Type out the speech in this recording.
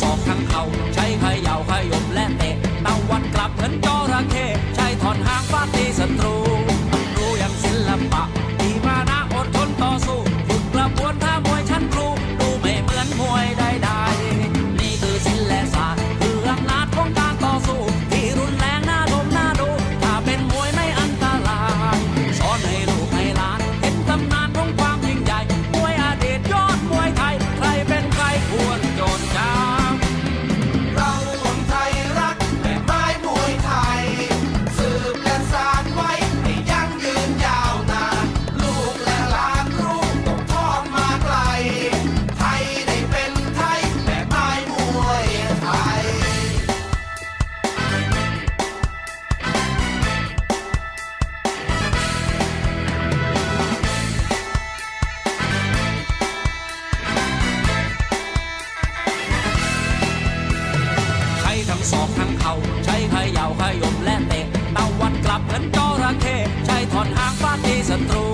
สองทั้งเขา อกทั้งเขาใช้เขย่าขยมและเตะตะวัดกลับเหมือนจระเข้ใช้ถอนหางฟาดที่ศัตรู